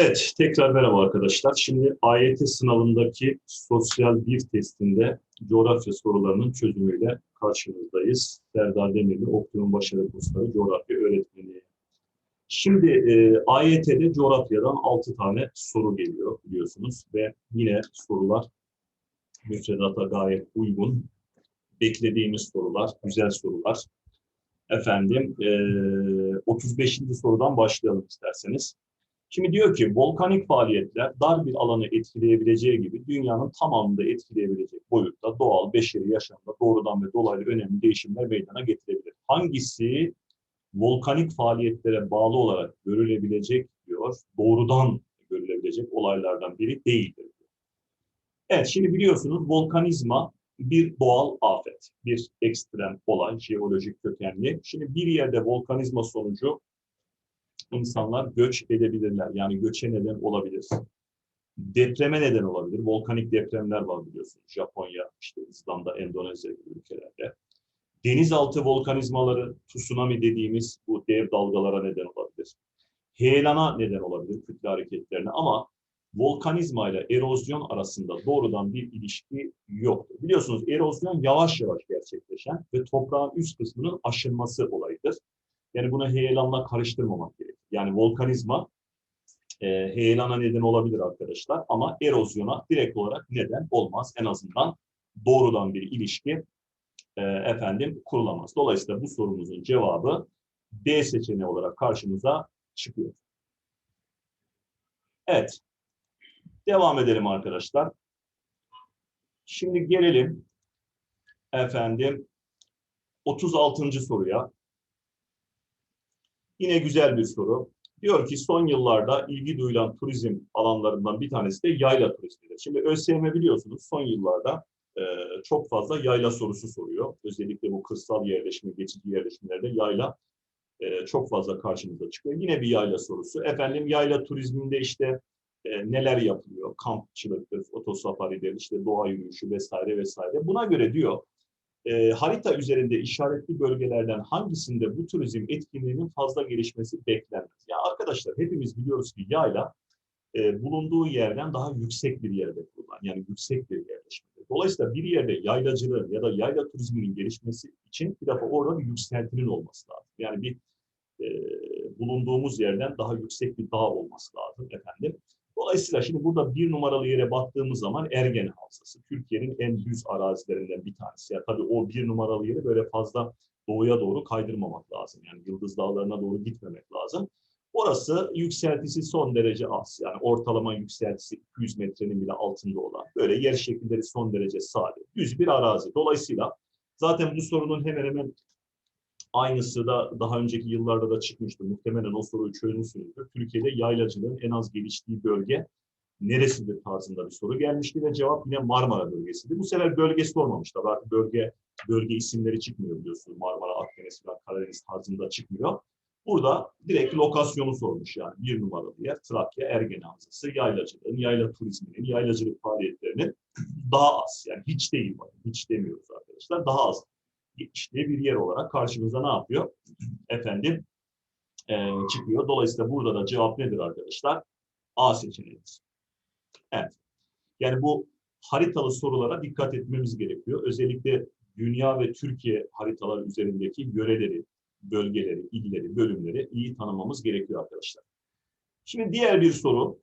Evet, tekrar merhaba arkadaşlar. Şimdi AYT sınavındaki sosyal bir testinde coğrafya sorularının çözümüyle karşınızdayız. Serdar Demirli, Optimum Başarı Kursları Coğrafya Öğretmeni. Şimdi e, AYT'de coğrafyadan 6 tane soru geliyor biliyorsunuz ve yine sorular müfredata gayet uygun. Beklediğimiz sorular, güzel sorular. Efendim, e, 35. sorudan başlayalım isterseniz. Şimdi diyor ki volkanik faaliyetler dar bir alanı etkileyebileceği gibi dünyanın tamamını da etkileyebilecek boyutta doğal, beşeri yaşamda doğrudan ve dolaylı önemli değişimler meydana getirebilir. Hangisi volkanik faaliyetlere bağlı olarak görülebilecek diyor, doğrudan görülebilecek olaylardan biri değildir. Diyor. Evet, şimdi biliyorsunuz volkanizma bir doğal afet, bir ekstrem olay, jeolojik kökenli. Şimdi bir yerde volkanizma sonucu insanlar göç edebilirler. Yani göçe neden olabilir. Depreme neden olabilir. Volkanik depremler var biliyorsunuz. Japonya, işte İzlanda, Endonezya gibi ülkelerde. Denizaltı volkanizmaları, tsunami dediğimiz bu dev dalgalara neden olabilir. Heyelana neden olabilir, kütle hareketlerine ama volkanizma ile erozyon arasında doğrudan bir ilişki yoktur. Biliyorsunuz erozyon yavaş yavaş gerçekleşen ve toprağın üst kısmının aşınması olayıdır. Yani bunu heyelanla karıştırmamak gerekir. Yani volkanizma e, heyelana neden olabilir arkadaşlar ama erozyona direkt olarak neden olmaz. En azından doğrudan bir ilişki e, efendim kurulamaz. Dolayısıyla bu sorumuzun cevabı D seçeneği olarak karşımıza çıkıyor. Evet. Devam edelim arkadaşlar. Şimdi gelelim efendim 36. soruya. Yine güzel bir soru. Diyor ki son yıllarda ilgi duyulan turizm alanlarından bir tanesi de yayla turizmidir. Şimdi ÖSYM biliyorsunuz son yıllarda e, çok fazla yayla sorusu soruyor. Özellikle bu kırsal yerleşme, geçici yerleşmelerde yayla e, çok fazla karşımıza çıkıyor. Yine bir yayla sorusu. Efendim yayla turizminde işte e, neler yapılıyor? Kampçılıktır, otosafaridir, işte doğa yürüyüşü vesaire vesaire. Buna göre diyor e, harita üzerinde işaretli bölgelerden hangisinde bu turizm etkinliğinin fazla gelişmesi beklenmez? Ya arkadaşlar hepimiz biliyoruz ki yayla e, bulunduğu yerden daha yüksek bir yerde kurulan yani yüksek bir yerleşmedir. Dolayısıyla bir yerde yaylacılığın ya da yayla turizminin gelişmesi için bir defa orada bir yükseltinin olması lazım. Yani bir e, bulunduğumuz yerden daha yüksek bir dağ olması lazım efendim. Dolayısıyla şimdi burada bir numaralı yere baktığımız zaman Ergene Havzası. Türkiye'nin en düz arazilerinden bir tanesi. Ya tabii o bir numaralı yeri böyle fazla doğuya doğru kaydırmamak lazım. Yani Yıldız Dağları'na doğru gitmemek lazım. Orası yükseltisi son derece az. Yani ortalama yükseltisi 200 metrenin bile altında olan. Böyle yer şekilleri son derece sade. Düz bir arazi. Dolayısıyla zaten bu sorunun hemen hemen Aynısı da daha önceki yıllarda da çıkmıştı. Muhtemelen o soruyu çözmüşsünüzdür. Türkiye'de yaylacılığın en az geliştiği bölge neresidir tarzında bir soru gelmişti ve cevap yine Marmara bölgesiydi. Bu sefer bölge sormamışlar. Artık bölge bölge isimleri çıkmıyor biliyorsunuz. Marmara, Akdeniz, Karadeniz tarzında çıkmıyor. Burada direkt lokasyonu sormuş yani. Bir numaralı yer Trakya, Ergene Havzası, yaylacılığın, yayla turizminin, yaylacılık faaliyetlerinin daha az. Yani hiç değil, hiç demiyoruz arkadaşlar. Daha az geçtiği bir yer olarak karşımıza ne yapıyor? Efendim e, çıkıyor. Dolayısıyla burada da cevap nedir arkadaşlar? A seçeneğidir. Evet. Yani bu haritalı sorulara dikkat etmemiz gerekiyor. Özellikle dünya ve Türkiye haritalar üzerindeki yöreleri, bölgeleri, illeri, bölümleri iyi tanımamız gerekiyor arkadaşlar. Şimdi diğer bir soru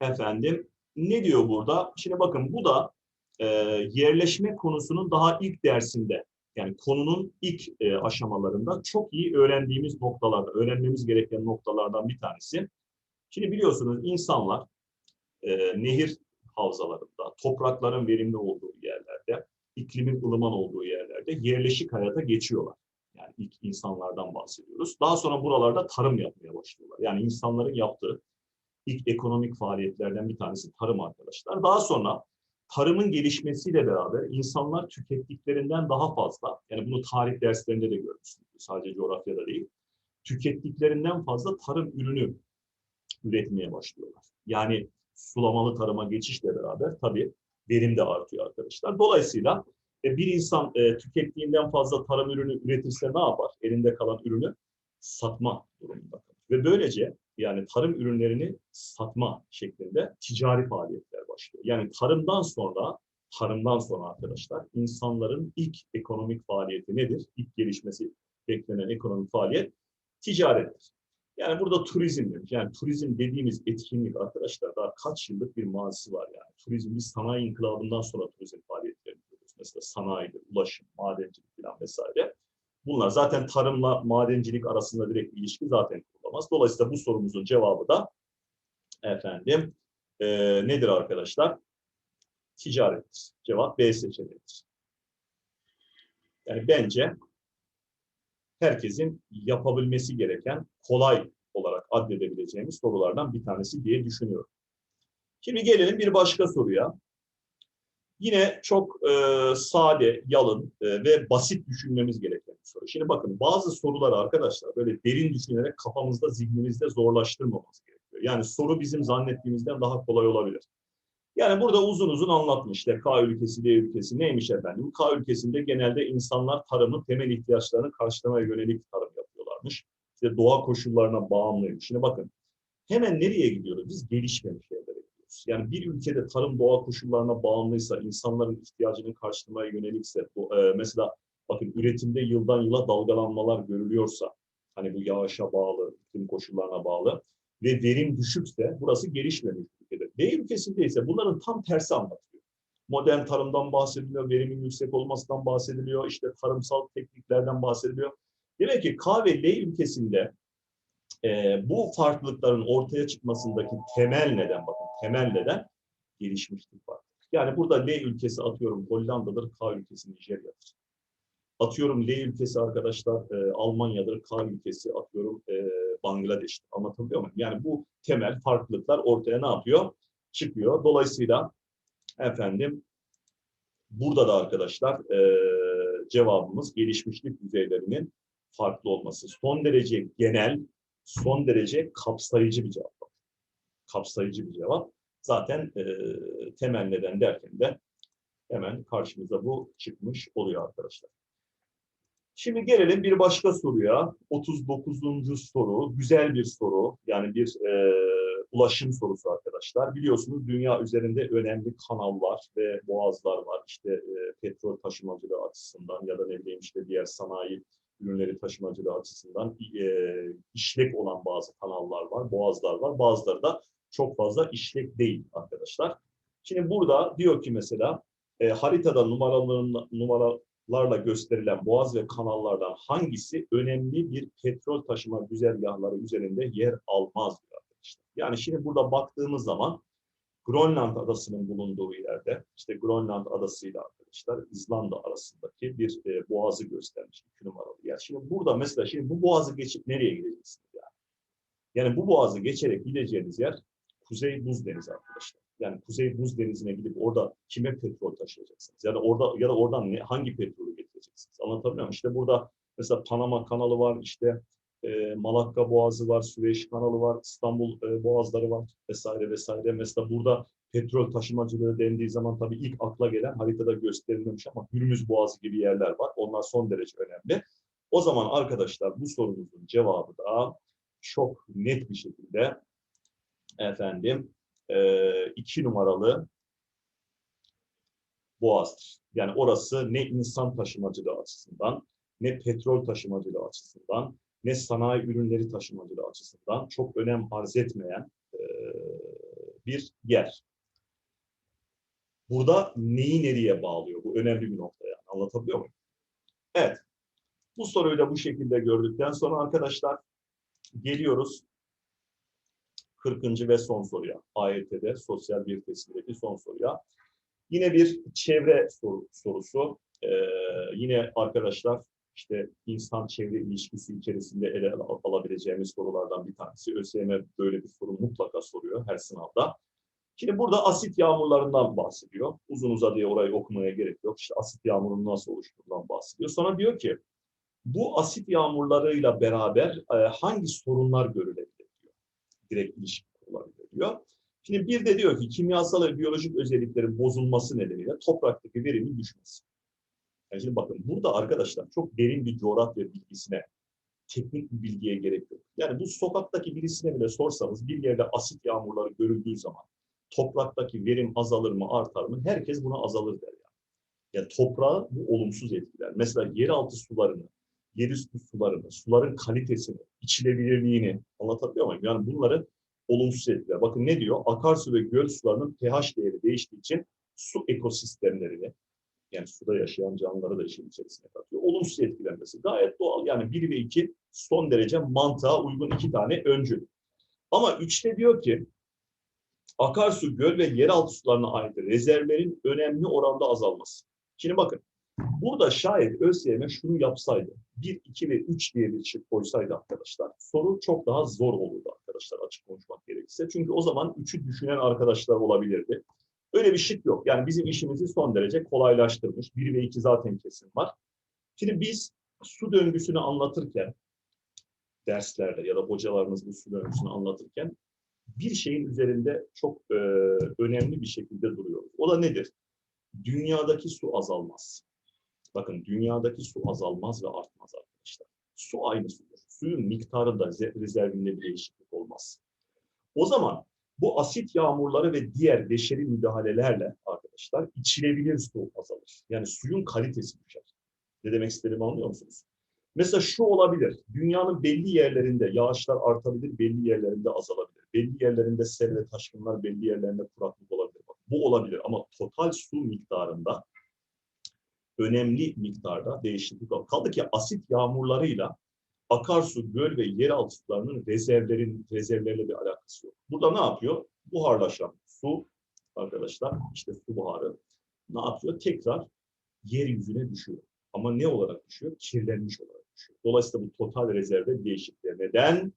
efendim ne diyor burada? Şimdi bakın bu da e, yerleşme konusunun daha ilk dersinde yani konunun ilk e, aşamalarında çok iyi öğrendiğimiz noktalarda, öğrenmemiz gereken noktalardan bir tanesi. Şimdi biliyorsunuz insanlar e, nehir havzalarında, toprakların verimli olduğu yerlerde, iklimin ılıman olduğu yerlerde yerleşik hayata geçiyorlar. Yani ilk insanlardan bahsediyoruz. Daha sonra buralarda tarım yapmaya başlıyorlar. Yani insanların yaptığı ilk ekonomik faaliyetlerden bir tanesi tarım arkadaşlar. Daha sonra tarımın gelişmesiyle beraber insanlar tükettiklerinden daha fazla, yani bunu tarih derslerinde de görmüşsünüz, sadece coğrafyada değil, tükettiklerinden fazla tarım ürünü üretmeye başlıyorlar. Yani sulamalı tarıma geçişle beraber tabii verim de artıyor arkadaşlar. Dolayısıyla e, bir insan e, tükettiğinden fazla tarım ürünü üretirse ne yapar? Elinde kalan ürünü satma durumunda. Ve böylece yani tarım ürünlerini satma şeklinde ticari faaliyetler başlıyor. Yani tarımdan sonra tarımdan sonra arkadaşlar insanların ilk ekonomik faaliyeti nedir? İlk gelişmesi beklenen ekonomik faaliyet ticarettir. Yani burada turizm demiş. Yani turizm dediğimiz etkinlik arkadaşlar daha kaç yıllık bir mazisi var yani. Turizm biz sanayi inkılabından sonra turizm faaliyetlerini görüyoruz. Mesela sanayidir, ulaşım, madencilik falan vesaire. Bunlar zaten tarımla madencilik arasında direkt bir ilişki zaten kurulamaz. Dolayısıyla bu sorumuzun cevabı da efendim e, nedir arkadaşlar? Ticarettir. Cevap B seçeneğidir. Yani bence herkesin yapabilmesi gereken kolay olarak addedebileceğimiz sorulardan bir tanesi diye düşünüyorum. Şimdi gelelim bir başka soruya. Yine çok e, sade, yalın e, ve basit düşünmemiz gereken soru. Şimdi bakın bazı soruları arkadaşlar böyle derin düşünerek kafamızda, zihnimizde zorlaştırmamamız gerekiyor. Yani soru bizim zannettiğimizden daha kolay olabilir. Yani burada uzun uzun anlatmış işte K ülkesi, D ülkesi neymiş efendim? K ülkesinde genelde insanlar tarımın temel ihtiyaçlarını karşılamaya yönelik tarım yapıyorlarmış. İşte doğa koşullarına bağımlıymış. Şimdi bakın hemen nereye gidiyoruz? Biz gelişmemiş yerlere gidiyoruz. Yani bir ülkede tarım doğa koşullarına bağımlıysa, insanların ihtiyacını karşılamaya yönelikse, e, mesela bakın üretimde yıldan yıla dalgalanmalar görülüyorsa, hani bu yağışa bağlı, iklim koşullarına bağlı ve verim düşükse burası gelişmemiş ülkede. B ülkesinde ise bunların tam tersi anlatılıyor. Modern tarımdan bahsediliyor, verimin yüksek olmasından bahsediliyor, işte tarımsal tekniklerden bahsediliyor. Demek ki K ve L ülkesinde e, bu farklılıkların ortaya çıkmasındaki temel neden bakın, temel neden gelişmişlik var. Yani burada L ülkesi atıyorum Hollanda'dır, K ülkesi Nijerya'dır. Atıyorum L ülkesi arkadaşlar e, Almanya'dır, K ülkesi atıyorum e, Bangladeş'tir. Anlatabiliyor muyum? Yani bu temel farklılıklar ortaya ne yapıyor? Çıkıyor. Dolayısıyla efendim burada da arkadaşlar e, cevabımız gelişmişlik düzeylerinin farklı olması. Son derece genel, son derece kapsayıcı bir cevap. Kapsayıcı bir cevap. Zaten e, temel neden derken de hemen karşımıza bu çıkmış oluyor arkadaşlar. Şimdi gelelim bir başka soruya. 39. soru. Güzel bir soru. Yani bir e, ulaşım sorusu arkadaşlar. Biliyorsunuz dünya üzerinde önemli kanallar ve boğazlar var. İşte e, petrol taşımacılığı açısından ya da ne bileyim işte diğer sanayi ürünleri taşımacılığı açısından e, işlek olan bazı kanallar var, boğazlar var. Bazıları da çok fazla işlek değil arkadaşlar. Şimdi burada diyor ki mesela e, haritada numaralarla, numaralarla gösterilen boğaz ve kanallardan hangisi önemli bir petrol taşıma güzergahları üzerinde yer almaz arkadaşlar. Yani şimdi burada baktığımız zaman Grönland adasının bulunduğu yerde, işte Grönland adasıyla arkadaşlar İzlanda arasındaki bir e, boğazı göstermiş. iki numaralı yer. Şimdi burada mesela şimdi bu boğazı geçip nereye gideceksiniz yani? Yani bu boğazı geçerek gideceğiniz yer Kuzey Buz Denizi arkadaşlar. Yani Kuzey Buz Denizi'ne gidip orada kime petrol taşıyacaksınız? Ya da orada ya da oradan ne, hangi petrolü getireceksiniz? Anlatabiliyor muyum? İşte burada mesela Panama kanalı var, işte e, Malakka Boğazı var, Süveyş kanalı var, İstanbul e, boğazları var vesaire vesaire. Mesela burada petrol taşımacılığı dendiği zaman tabii ilk akla gelen haritada gösterilmemiş ama Hürmüz Boğazı gibi yerler var. Onlar son derece önemli. O zaman arkadaşlar bu sorumuzun cevabı da çok net bir şekilde efendim e, iki numaralı Boğaz'dır. Yani orası ne insan taşımacılığı açısından, ne petrol taşımacılığı açısından, ne sanayi ürünleri taşımacılığı açısından çok önem arz etmeyen e, bir yer. Burada neyi nereye bağlıyor? Bu önemli bir nokta yani. Anlatabiliyor muyum? Evet. Bu soruyu da bu şekilde gördükten sonra arkadaşlar geliyoruz 40. ve son soruya. AYT'de sosyal bir testindeki son soruya. Yine bir çevre soru, sorusu. Ee, yine arkadaşlar işte insan çevre ilişkisi içerisinde ele al alabileceğimiz sorulardan bir tanesi. ÖSYM böyle bir soru mutlaka soruyor her sınavda. Şimdi burada asit yağmurlarından bahsediyor. Uzun uzadıya orayı okumaya gerek yok. İşte asit yağmurunun nasıl oluştuğundan bahsediyor. Sonra diyor ki bu asit yağmurlarıyla beraber e, hangi sorunlar görülebilir. Direkt ilişki diyor. Şimdi bir de diyor ki kimyasal ve biyolojik özelliklerin bozulması nedeniyle topraktaki verimin düşmesi. Yani şimdi bakın burada arkadaşlar çok derin bir coğrafya bilgisine teknik bir bilgiye gerek yok. Yani bu sokaktaki birisine bile sorsanız bir yerde asit yağmurları görüldüğü zaman topraktaki verim azalır mı artar mı? Herkes buna azalır der yani. Yani toprağı bu olumsuz etkiler. Mesela yeraltı sularını, yerüstü sularını, suların kalitesini, içilebilirliğini anlatabiliyor muyum? Yani bunları olumsuz etkiler. Bakın ne diyor? Akarsu ve göl sularının pH değeri değiştiği için su ekosistemlerini, yani suda yaşayan canlıları da işin içerisine katıyor. Olumsuz etkilenmesi gayet doğal. Yani 1 ve 2 son derece mantığa uygun iki tane öncül. Ama 3'te diyor ki akarsu, göl ve yeraltı sularına ait rezervlerin önemli oranda azalması. Şimdi bakın burada şayet ÖSYM şunu yapsaydı 1, 2 ve 3 diye bir şık koysaydı arkadaşlar soru çok daha zor olurdu arkadaşlar açık konuşmak gerekirse. Çünkü o zaman 3'ü düşünen arkadaşlar olabilirdi. Öyle bir şık yok. Yani bizim işimizi son derece kolaylaştırmış. 1 ve 2 zaten kesin var. Şimdi biz su döngüsünü anlatırken derslerde ya da hocalarımız bu su döngüsünü anlatırken bir şeyin üzerinde çok e, önemli bir şekilde duruyoruz. O da nedir? Dünyadaki su azalmaz. Bakın dünyadaki su azalmaz ve artmaz arkadaşlar. Su aynı sudur. Suyun miktarında ze- rezervinde bir değişiklik olmaz. O zaman bu asit yağmurları ve diğer beşeri müdahalelerle arkadaşlar içilebilir su azalır. Yani suyun kalitesi düşer. Ne demek istediğimi anlıyor musunuz? Mesela şu olabilir. Dünyanın belli yerlerinde yağışlar artabilir, belli yerlerinde azalabilir. Belli yerlerinde sel ve taşkınlar, belli yerlerinde kuraklık olabilir. Bak, Bu olabilir ama total su miktarında önemli miktarda değişiklik olur. Kaldı ki asit yağmurlarıyla akarsu, göl ve yeraltı sularının rezervlerin rezervleriyle bir alakası yok. Burada ne yapıyor? Buharlaşan su arkadaşlar, işte su buharı ne yapıyor? Tekrar yeryüzüne düşüyor. Ama ne olarak düşüyor? Kirlenmiş olarak düşüyor. Dolayısıyla bu total rezerve değişikliğe neden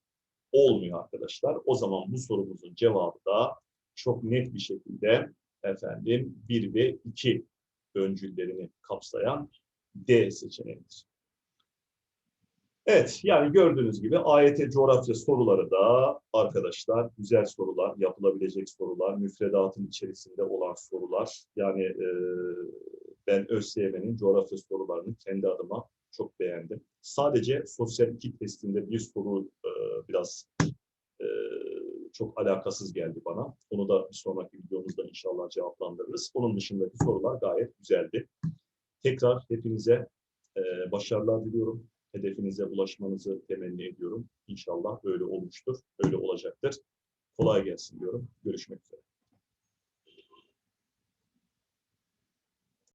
olmuyor arkadaşlar. O zaman bu sorumuzun cevabı da çok net bir şekilde efendim 1 ve 2 öncüllerini kapsayan D seçeneğidir. Evet, yani gördüğünüz gibi AYT coğrafya soruları da arkadaşlar güzel sorular, yapılabilecek sorular, müfredatın içerisinde olan sorular. Yani e, ben ÖSYM'nin coğrafya sorularını kendi adıma çok beğendim. Sadece sosyal iki testinde bir soru e, biraz çok alakasız geldi bana. Onu da bir sonraki videomuzda inşallah cevaplandırırız. Onun dışındaki sorular gayet güzeldi. Tekrar hepinize e, başarılar diliyorum. Hedefinize ulaşmanızı temenni ediyorum. İnşallah öyle olmuştur, öyle olacaktır. Kolay gelsin diyorum. Görüşmek üzere.